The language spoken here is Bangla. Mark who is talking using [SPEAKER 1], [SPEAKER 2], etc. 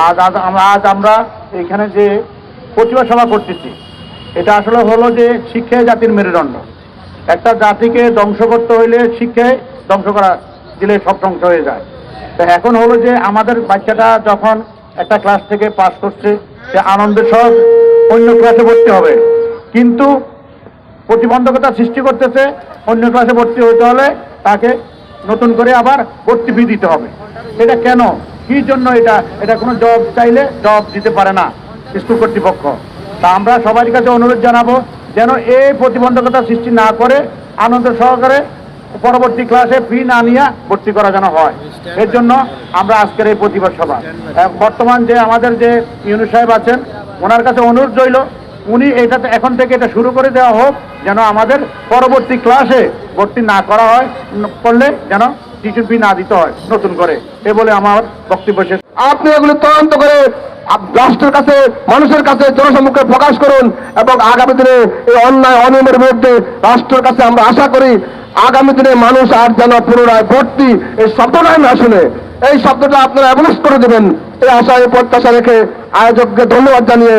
[SPEAKER 1] আজ আজ আজ আমরা এখানে যে প্রতিভা সভা করতেছি, এটা আসলে হলো যে শিক্ষাই জাতির মেরুদণ্ড। একটা জাতিকে ধ্বংস করতে হইলে শিক্ষায় ধ্বংস করা দিলে সব ধ্বংস হয়ে যায়। তো এখন হলো যে আমাদের বাচ্চাটা যখন একটা ক্লাস থেকে পাস করছে, সে আনন্দের সহ অন্য ক্লাসে ভর্তি হবে। কিন্তু প্রতিবন্ধকতা সৃষ্টি করতেছে, অন্য ক্লাসে ভর্তি হতে হলে তাকে নতুন করে আবার ভর্তি ফি দিতে হবে। এটা কেন? কি জন্য এটা এটা কোনো জব চাইলে জব দিতে পারে না স্কুল কর্তৃপক্ষ? তা আমরা সবার কাছে অনুরোধ জানাব যেন এই প্রতিবন্ধকতা সৃষ্টি না করে আনন্দ সহকারে পরবর্তী ক্লাসে ফি না নিয়ে ভর্তি করা যেন হয়। এর জন্য আমরা আজকের এই প্রতিবাদ সভা। বর্তমান যে আমাদের যে ইউনু সাহেব আছেন, ওনার কাছে অনুরোধ রইল, উনি এটাতে এখন থেকে এটা শুরু করে দেওয়া হোক, যেন আমাদের পরবর্তী ক্লাসে ভর্তি না করা হয় করলে যেন টিউশন না দিতে হয়, নতুন করে। এ বলে আমার বক্তব্য শেষ।
[SPEAKER 2] আপনি এগুলি তদন্ত করে রাষ্ট্রের কাছে, মানুষের কাছে জনসম্মুখে প্রকাশ করুন এবং আগামী দিনে এই অন্যায়, অনিয়মের বিরুদ্ধে রাষ্ট্রের কাছে আমরা আশা করি আগামী দিনে মানুষ আর যেন পুনরায় ভর্তি এই শব্দটাই না শুনে। এই শব্দটা আপনারা অ্যাবলিশ করে দেবেন। এই আশা, এই প্রত্যাশা রেখে আয়োজককে ধন্যবাদ জানিয়ে